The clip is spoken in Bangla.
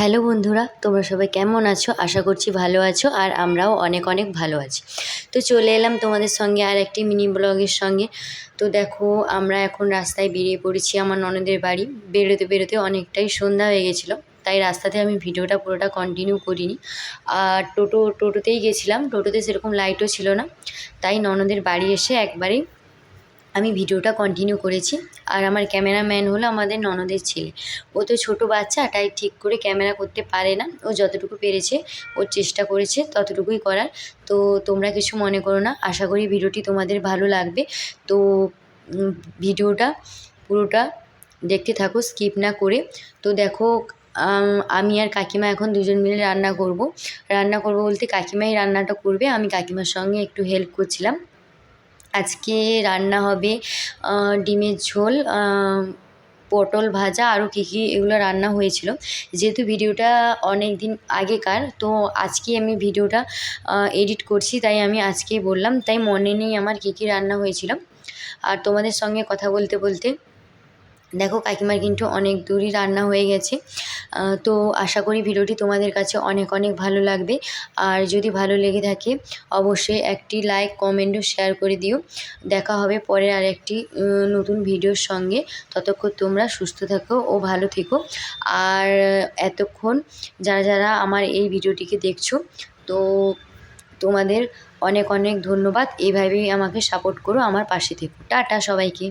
হ্যালো বন্ধুরা, তোমরা সবাই কেমন আছো? আশা করছি ভালো আছো আর আমরাও অনেক অনেক ভালো আছি। তো চলে এলাম তোমাদের সঙ্গে আর একটি মিনি ব্লগের সঙ্গে। তো দেখো, আমরা এখন রাস্তায় বেরিয়ে পড়েছি আমার ননদের বাড়ি। বেরোতে বেরোতে অনেকটাই সন্ধ্যা হয়ে গেছিল, তাই রাস্তাতে আমি ভিডিওটা পুরোটা কন্টিনিউ করিনি। আর টোটো, টোটোতেই গেছিলাম, টোটোতে সেরকম লাইটও ছিল না, তাই ননদের বাড়ি এসে একবারেই আমি ভিডিওটা কন্টিনিউ করেছি। আর আমার ক্যামেরাম্যান হলো আমাদের ননদের ছেলে। ও তো ছোটো বাচ্চা, তাই ঠিক করে ক্যামেরা করতে পারে না। ও যতটুকু পেরেছে ওর চেষ্টা করেছে ততটুকুই করার। তো তোমরা কিছু মনে করো না, আশা করি ভিডিওটি তোমাদের ভালো লাগবে। তো ভিডিওটা পুরোটা দেখতে থাকো স্কিপ না করে। তো দেখো, আমি আর কাকিমা এখন দুজন মিলে রান্না করব। রান্না করব বলতে কাকিমাই রান্নাটা করবে, আমি কাকিমার সঙ্গে একটু হেল্প করছিলাম। আজকে রান্না হবে ডিমের ঝোল পটল ভাজা, আরও কী কী এগুলো রান্না হয়েছিল। যেহেতু ভিডিওটা অনেক দিন আগেকার, তো আজকে আমি ভিডিওটা এডিট করছি, তাই আমি আজকে বললাম, তাই মনে নেই আমার কী কী রান্না হয়েছিল। আর তোমাদের সঙ্গে কথা বলতে বলতে দেখো কাকিমার কিন্তু অনেক দূরই রান্না হয়ে গেছে। তো আশা করি ভিডিওটি তোমাদের কাছে অনেক অনেক ভালো লাগবে। আর যদি ভালো লেগে থাকে, অবশ্যই একটি লাইক কমেন্ট ও শেয়ার করে দিও। দেখা হবে পরে আর একটি নতুন ভিডিওর সঙ্গে। ততক্ষণ তোমরা সুস্থ থাকো ও ভালো থেকো। আর এতক্ষণ যারা যারা আমার এই ভিডিওটিকে দেখছ, তো তোমাদের অনেক অনেক ধন্যবাদ। এইভাবেই আমাকে সাপোর্ট করো, আমার পাশে থেকো। টাটা সবাইকে।